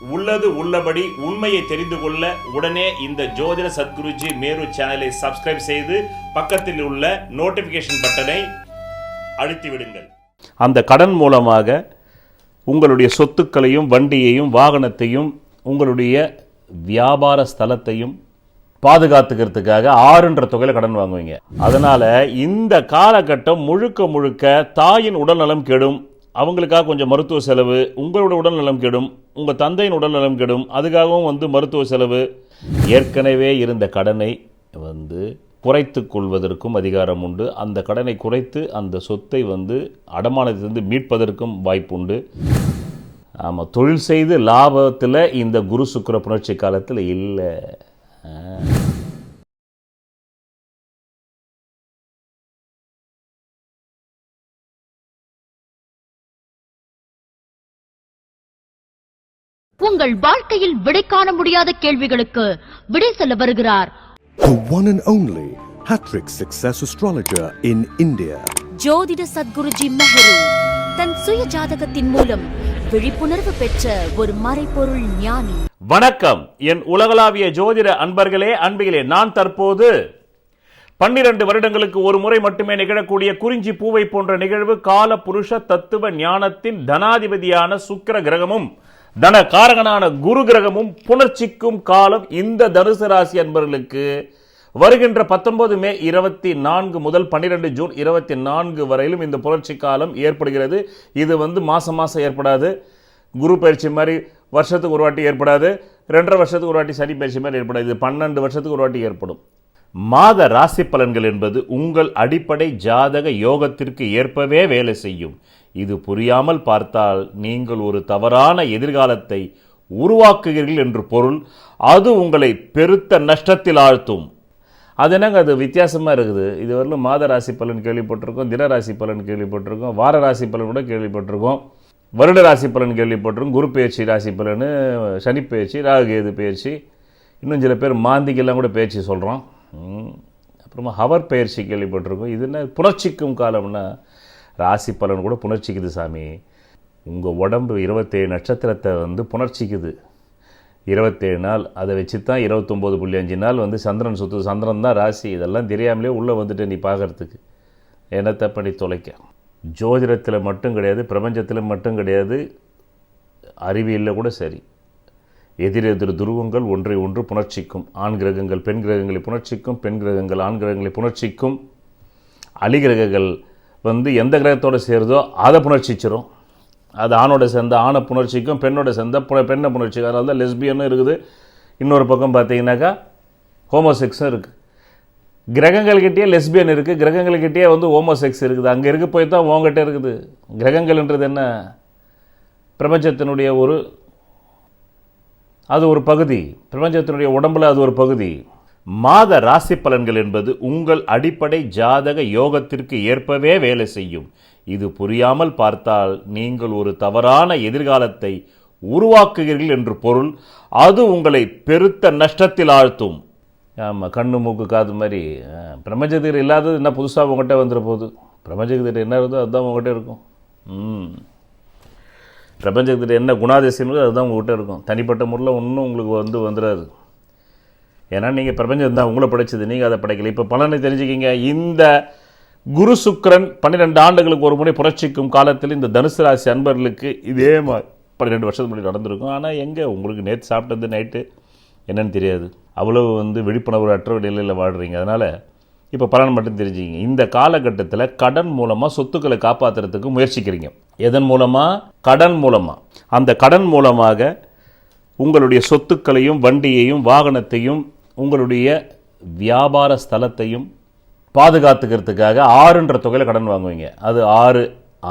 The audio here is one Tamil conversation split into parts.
உள்ளது உள்ளபடி உண்மையை தெரிந்து கொள்ள உடனே இந்த ஜோதிட சத்குருஜி மேரு சேனலை சப்ஸ்கிரைப் செய்து பக்கத்தில் உள்ள நோட்டிபிகேஷன் பட்டனை அழுத்தி விடுங்கள். அந்த கடன் மூலமாக உங்களுடைய சொத்துக்களையும் வண்டியையும் வாகனத்தையும் உங்களுடைய வியாபார ஸ்தலத்தையும் பாதுகாத்துக்கிறதுக்காக ஆறுன்ற தொகையில் கடன் வாங்குவீங்க. அதனால் இந்த காலகட்டம் முழுக்க முழுக்க தாயின் உடல்நலம் கெடும். அவங்களுக்காக கொஞ்சம் மருத்துவ செலவு உங்களோட உடல்நலம் கெடும் உங்கள் தந்தையின் உடல்நலம் கெடும் அதுக்காகவும் வந்து மருத்துவ செலவு. ஏற்கனவே இருந்த கடனை வந்து குறைத்து கொள்வதற்கும் அதிகாரம் உண்டு. அந்த கடனை குறைத்து அந்த சொத்தை வந்து அடமானத்திலிருந்து மீட்பதற்கும் வாய்ப்பு உண்டு. ஆமாம் தொழில் செய்து லாபத்தில் இந்த குரு சுக்கிர புணர்ச்சி காலத்தில் இல்லை. உங்கள் வாழ்க்கையில் விடை காண முடியாத கேள்விகளுக்கு விடை சொல்ல வருகிறார். The one and only Hattrick Success Astrologer in India. ஜோதிட சத்குருஜி மெஹரு தன் சுய ஜாதகத்தின் மூலம் விழிப்புணர்வு பெற்ற ஒரு மறைபொருள் ஞானி. வணக்கம். என் உலகளாவிய ஜோதிட அன்பர்களே அன்பிகளே நான் தற்போது பன்னிரண்டு வருடங்களுக்கு ஒரு முறை மட்டுமே நிகழக்கூடிய குறிஞ்சி பூவை போன்ற நிகழ்வு கால புருஷ தத்துவ ஞானத்தின் தனாதிபதியான சுக்கிர கிரகமும் தன காரகனான குரு கிரகமும் புணர்ச்சிக்கும் காலம் இந்த தனுசு ராசி அன்பர்களுக்கு வருகின்ற பத்தொன்பது மே இருபத்தி நான்கு முதல் பன்னிரெண்டு ஜூன் இருபத்தி நான்கு வரையிலும் இந்த புணர்ச்சி காலம் ஏற்படுகிறது. இது வந்து மாசம் மாசம் ஏற்படாது. குரு பயிற்சி மாதிரி வருஷத்துக்கு ஒரு வாட்டி ஏற்படாது. ரெண்டரை வருஷத்துக்கு ஒரு வாட்டி சனி பயிற்சி மாதிரி ஏற்படாது. இது பன்னெண்டு வருஷத்துக்கு ஒரு வாட்டி ஏற்படும். மாத ராசி பலன்கள் என்பது உங்கள் அடிப்படை ஜாதக யோகத்திற்கு ஏற்பவே வேலை செய்யும். இது புரியாமல் பார்த்தால் நீங்கள் ஒரு தவறான எதிர்காலத்தை உருவாக்குகிறீர்கள் என்று பொருள். அது உங்களை பெருத்த நஷ்டத்தில் ஆழ்த்தும். அது என்னங்க அது வித்தியாசமாக இருக்குது? இது வரலும் மாத ராசி பலன் கேள்விப்பட்டிருக்கோம் தின ராசி பலன் கேள்விப்பட்டிருக்கோம் வார ராசி பலன் கூட கேள்விப்பட்டிருக்கோம். வருட ராசி பலன் கேள்விப்பட்டிருக்கோம் குரு பயிற்சி ராசி பலன் சனி பயிற்சி ராகுகேது பயிற்சி இன்னும் சில பேர் மாந்திக்கெல்லாம் கூட பயிற்சி சொல்கிறோம் அப்புறமா ஹவர் பயிற்சி கேள்விப்பட்டிருக்கோம். இது என்ன புணர்ச்சிக்கும் காலம்னா ராசி பலன் கூட புணர்ச்சிக்குது சாமி. உங்கள் உடம்பு இருபத்தேழு நட்சத்திரத்தை வந்து புணர்ச்சிக்குது. இருபத்தேழு நாள் அதை வச்சு தான் இருபத்தொம்போது புள்ளி அஞ்சு நாள் வந்து சந்திரன் சுற்று சந்திரன் தான் ராசி. இதெல்லாம் தெரியாமலே உள்ளே வந்துட்டு நீ பார்க்கறதுக்கு என்னத்தை பண்ணி தொலைக்க? ஜோதிடத்தில் மட்டும் கிடையாது பிரபஞ்சத்தில் மட்டும் கிடையாது அறிவியலில் கூட சரி. எதிரெதிர் துருவங்கள் ஒன்றை ஒன்று புணர்ச்சிக்கும். ஆண் கிரகங்கள் பெண் கிரகங்களை புணர்ச்சிக்கும் பெண் கிரகங்கள் ஆண் கிரகங்களை புணர்ச்சிக்கும். அலிகிரகங்கள் வந்து எந்த கிரகத்தோடு சேருதோ அதை புணர்ச்சிச்சிரும். அது ஆணோட சேர்ந்த ஆணை புணர்ச்சிக்கும் பெண்ணோட சேர்ந்த புன- பெண்ணை புணர்ச்சிக்கும். அதனால தான் லெஸ்பியனும் இருக்குது. இன்னொரு பக்கம் பார்த்தீங்கன்னாக்கா ஹோமோசெக்ஸும் இருக்குது கிரகங்கள்கிட்டயே லெஸ்பியன் இருக்குது கிரகங்கள்கிட்டயே வந்து ஹோமோசெக்ஸ் இருக்குது. அங்கே இருக்க போய் தான் உங்ககிட்ட இருக்குது. கிரகங்கள்ன்றது என்ன? பிரபஞ்சத்தினுடைய ஒரு அது ஒரு பகுதி. பிரபஞ்சத்தினுடைய உடம்புல அது ஒரு பகுதி. மாத ராசி பலன்கள் என்பது உங்கள் அடிப்படை ஜாதக யோகத்திற்கு ஏற்பவே வேலை செய்யும். இது புரியாமல் பார்த்தால் நீங்கள் ஒரு தவறான எதிர்காலத்தை உருவாக்குகிறீர்கள் என்று பொருள். அது உங்களை பெருத்த நஷ்டத்தில் ஆழ்த்தும். ஆமாம் கண்ணு மூக்கு காது மாதிரி பிரபஞ்சத்தில் இல்லாதது என்ன புதுசாக உங்கள்கிட்ட வந்துட போகுது? பிரபஞ்சத்துக்கிட்ட என்ன இருந்தோ அதுதான் உங்ககிட்ட இருக்கும். ம். என்ன குணாதிசயம் அதுதான் உங்ககிட்ட இருக்கும். தனிப்பட்ட முறையில் ஒன்றும் உங்களுக்கு வந்து வந்துடாது ஏன்னா நீங்கள் பிரபஞ்சம் தான் உங்களை படைச்சது நீங்கள் அதை படைக்கல. இப்போ பலனை தெரிஞ்சுக்கிங்க. இந்த குரு சுக்கரன் பன்னிரெண்டு ஆண்டுகளுக்கு ஒரு முறை புரட்சிக்கும் காலத்தில் இந்த தனுசு ராசி அன்பர்களுக்கு இதே மாதிரி பன்னிரெண்டு வருஷத்துக்கு முன்னாடி நடந்திருக்கும். ஆனால் எங்கே? உங்களுக்கு நேற்று சாப்பிட்டது நைட்டு. என்னன்னு தெரியாது. அவ்வளவு வந்து விழிப்புணர்வு அற்ற நிலையில் வாழ்கிறீங்க அதனால் இப்போ பலன் மட்டும் தெரிஞ்சுக்கிங்க. இந்த காலகட்டத்தில் கடன் மூலமாக சொத்துக்களை காப்பாற்றுறதுக்கு முயற்சிக்கிறீங்க. எதன் மூலமாக கடன் மூலமாக அந்த கடன் மூலமாக உங்களுடைய சொத்துக்களையும் வண்டியையும் வாகனத்தையும் உங்களுடைய வியாபார ஸ்தலத்தையும் பாதுகாத்துக்கிறதுக்காக ஆறுன்ற தொகையில் கடன் வாங்குவீங்க. அது ஆறு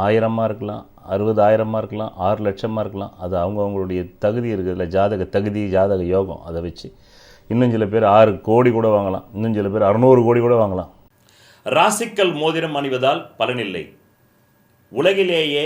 ஆயிரமாக இருக்கலாம் அறுபதாயிரமாக இருக்கலாம் ஆறு லட்சமாக இருக்கலாம். அது அவங்க அவங்களுடைய தகுதி இருக்குதுல்ல ஜாதக தகுதி ஜாதக யோகம் அதை வச்சு. இன்னும் சில பேர் ஆறு கோடி கூட வாங்கலாம் இன்னும் சில பேர் அறுநூறு கோடி கூட வாங்கலாம். ராசிக்கல் மோதிரம் அணிவதால் பலனில்லை. உலகிலேயே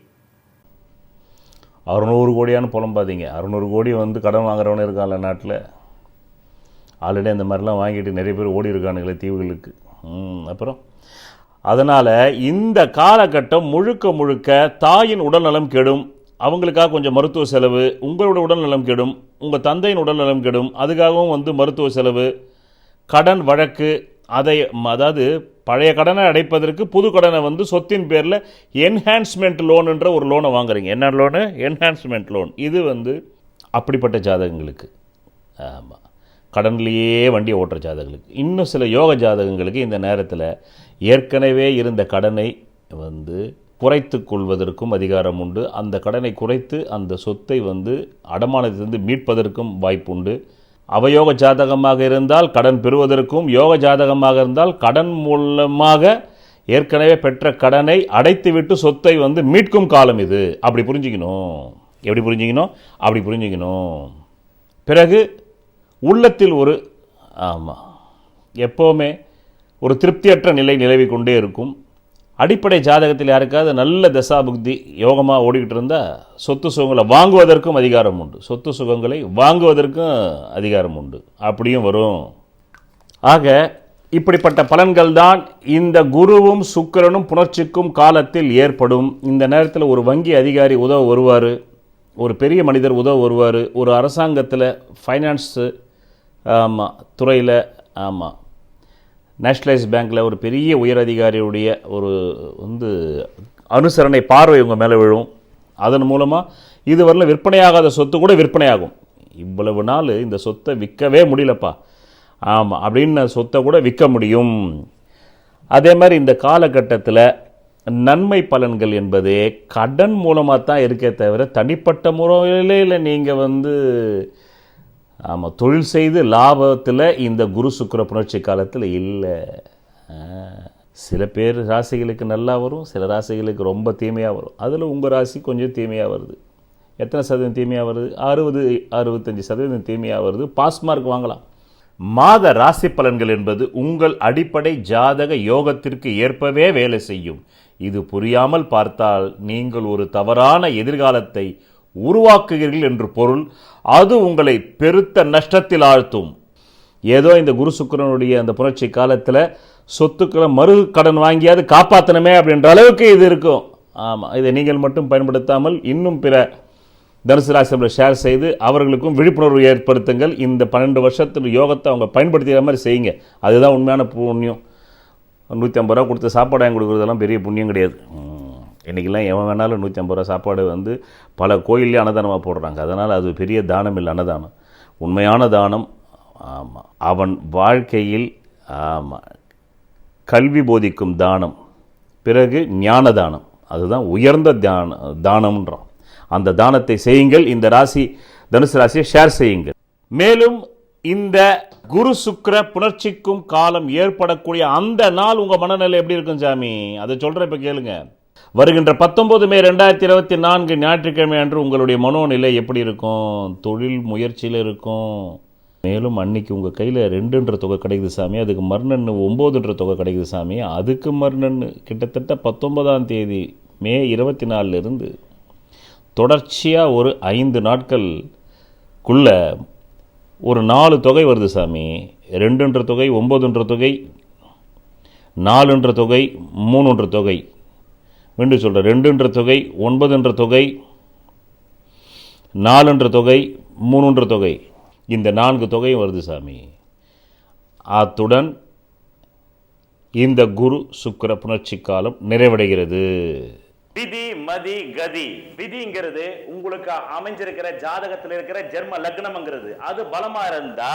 அறுநூறு கோடியான்னு புலம்பாதீங்க. அறுநூறு கோடி வந்து கடன் வாங்குறவனே இருக்கான்ல நாட்டில். ஆல்ரெடி அந்த மாதிரிலாம் வாங்கிட்டு நிறைய பேர் ஓடி இருக்கானுங்களே தீவுகளுக்கு. அப்புறம்? அதனால் இந்த காலகட்டம் முழுக்க முழுக்க தாயின் உடல்நலம் கெடும். அவங்களுக்காக கொஞ்சம் மருத்துவ செலவு உங்களோட உடல்நலம் கெடும். உங்கள் தந்தையின் உடல்நலம் கெடும். அதுக்காகவும் வந்து மருத்துவ செலவு கடன் வழக்கு அதை ம, அதாவது பழைய கடனை அடைப்பதற்கு புது கடனை வந்து சொத்தின் பேரில் என்ஹான்ஸ்மெண்ட் லோனுன்ற ஒரு லோனை வாங்குறீங்க. என்ன லோனு என்ஹான்ஸ்மெண்ட் லோன் இது வந்து அப்படிப்பட்ட ஜாதகங்களுக்கு. ஆமாம் கடன்லேயே வண்டியை ஓட்டுற ஜாதகங்களுக்கு. இன்னும் சில யோக ஜாதகங்களுக்கு இந்த நேரத்தில் ஏற்கனவே இருந்த கடனை வந்து குறைத்து கொள்வதற்கும் அதிகாரம் உண்டு. அந்த கடனை குறைத்து அந்த சொத்தை வந்து அடமானத்திலிருந்து மீட்பதற்கும் வாய்ப்புண்டு. அவயோக ஜாதகமாக இருந்தால் கடன் பெறுவதற்கும் யோக ஜாதகமாக இருந்தால் கடன் மூலமாக ஏற்கனவே பெற்ற கடனை அடைத்துவிட்டு சொத்தை வந்து மீட்கும் காலம் இது. அப்படி புரிஞ்சுக்கணும். எப்படி புரிஞ்சுக்கணும்? அப்படி புரிஞ்சுக்கணும். பிறகு உள்ளத்தில் ஒரு ஆமாம் எப்போவுமே ஒரு திருப்தியற்ற நிலை நிலவி கொண்டே இருக்கும். அடிப்படை ஜாதகத்தில் யாருக்காவது நல்ல தசா புக்தி யோகமாக ஓடிக்கிட்டு இருந்தால் சொத்து சுகங்களை வாங்குவதற்கும் அதிகாரம் உண்டு. சொத்து சுகங்களை வாங்குவதற்கும் அதிகாரம் உண்டு. அப்படியும் வரும். ஆக இப்படிப்பட்ட பலன்கள் தான் இந்த குருவும் சுக்கிரனும் புணர்ச்சிக்கும் காலத்தில் ஏற்படும். இந்த நேரத்தில் ஒரு வங்கி அதிகாரி உதவ வருவார். ஒரு பெரிய மனிதர் உதவ வருவார். ஒரு அரசாங்கத்தில் ஃபைனான்ஸு ஆமாம் துறையில் ஆமாம் நேஷ்னலைஸ் பேங்க்கில் ஒரு பெரிய உயர் அதிகாரியுடைய ஒரு வந்து அனுசரணை பார்வை உங்கள் மேலே விழும். அதன் மூலமாக இதுவரையில் விற்பனையாகாத சொத்து கூட விற்பனையாகும். இவ்வளவு நாள் இந்த சொத்தை விற்கவே முடியலப்பா. ஆமாம் அப்படின்னு சொத்தை கூட விற்க முடியும். அதே மாதிரி இந்த காலகட்டத்தில் நன்மை பலன்கள் என்பது கடன் மூலமாக தான் இருக்கே தவிர தனிப்பட்ட முறையில் நீங்கள் வந்து ஆமாம் தொழில் செய்து லாபத்தில் இந்த குரு சுக்கிர புணர்ச்சி காலத்தில் இல்லை. சில பேர் ராசிகளுக்கு நல்லா வரும் சில ராசிகளுக்கு ரொம்ப தீமையாக வரும். அதில் உங்கள் ராசி கொஞ்சம் தீமையாக வருது. எத்தனை சதவீதம் தீமையாக வருது? அறுபது அறுபத்தஞ்சி சதவீதம் தீமையாக வருது. பாஸ் மார்க் வாங்கலாம். மாத ராசி பலன்கள் என்பது உங்கள் அடிப்படை ஜாதக யோகத்திற்கு ஏற்பவே வேலை செய்யும். இது புரியாமல் பார்த்தால் நீங்கள் ஒரு தவறான எதிர்காலத்தை உருவாக்குகிறீர்கள் என்று பொருள் அது உங்களை பெருத்த நஷ்டத்தில் ஆழ்த்தும். ஏதோ இந்த குரு சுக்கரனுடைய அந்த புரட்சி காலத்தில் சொத்துக்களை மறு கடன் வாங்கியாவது காப்பாற்றணுமே அப்படின்ற அளவுக்கு இது இருக்கும். ஆமாம் இதை நீங்கள் மட்டும் பயன்படுத்தாமல் இன்னும் பிற தனுசு ராசியில் ஷேர் செய்து அவர்களுக்கும் விழிப்புணர்வு ஏற்படுத்துங்கள். இந்த பன்னெண்டு வருஷத்தில் யோகத்தை அவங்க பயன்படுத்திக்கிற மாதிரி செய்யுங்க. அதுதான் உண்மையான புண்ணியம். நூற்றி ஐம்பது ரூபா கொடுத்து சாப்பாடு வாங்கி கொடுக்குறதெல்லாம் பெரிய புண்ணியம் கிடையாது. இன்றைக்கெல்லாம் எவன் வேணாலும் நூற்றி ஐம்பது ரூபா சாப்பாடு வந்து பல கோயிலே அன்னதானமாக போடுறாங்க. அதனால் அது பெரிய தானம் இல்லை அன்னதானம். உண்மையான தானம் ஆமாம் அவன் வாழ்க்கையில் ஆமாம் கல்வி போதிக்கும் தானம் பிறகு ஞான தானம். அதுதான் உயர்ந்த தியான தானம்ன்றோம் அந்த தானத்தை செய்யுங்கள் இந்த ராசி தனுசு ராசியை ஷேர் செய்யுங்கள். மேலும் இந்த குரு சுக்கர புணர்ச்சிக்கும் காலம் ஏற்படக்கூடிய அந்த நாள் உங்கள் மனநிலை எப்படி இருக்கும் சாமி? அதை சொல்கிற இப்போ கேளுங்க. வருகின்ற பத்தொன்பது மே ரெண்டாயிரத்தி இருபத்தி நான்கு ஞாயிற்றுக்கிழமை அன்று உங்களுடைய மனோநிலை எப்படி இருக்கும்? தொழில் முயற்சியில் இருக்கும். மேலும் அன்னைக்கு உங்கள் கையில் ரெண்டுன்ற தொகை கிடைக்குது சாமி. அதுக்கு மறுநன்னு ஒம்போதுன்ற தொகை கிடைக்குது சாமி. அதுக்கு மறுநன்னு கிட்டத்தட்ட பத்தொன்பதாம் தேதி மே இருபத்தி நாலுலேருந்து தொடர்ச்சியாக ஒரு ஐந்து நாட்கள்குள்ள ஒரு நாலு தொகை வருது சாமி. ரெண்டுன்ற தொகை ஒம்பதுன்ற தொகை நாலுன்ற தொகை மூணுன்ற தொகை. மீண்டும் சொல்கிறேன் ரெண்டுன்ற தொகை ஒன்பதுன்ற தொகை நாலுன்ற தொகை மூணுன்ற தொகை. இந்த நான்கு தொகையும் வருது சாமி. அத்துடன் இந்த குரு சுக்கர புணர்ச்சி காலம் நிறைவடைகிறது. விதி மதி கதி. விதிங்கிறது உங்களுக்கு அமைஞ்சிருக்கிற ஜாதகத்தில் இருக்கிற ஜென்ம லக்னம்ங்கிறது. அது பலமா இருந்தா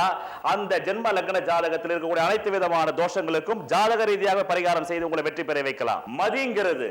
அந்த ஜென்ம லக்ன ஜாதகத்தில் இருக்கக்கூடிய அனைத்து விதமான தோஷங்களுக்கும் ஜாதக ரீதியாக பரிகாரம் செய்து உங்களை வெற்றி பெற வைக்கலாம். மதிங்கிறது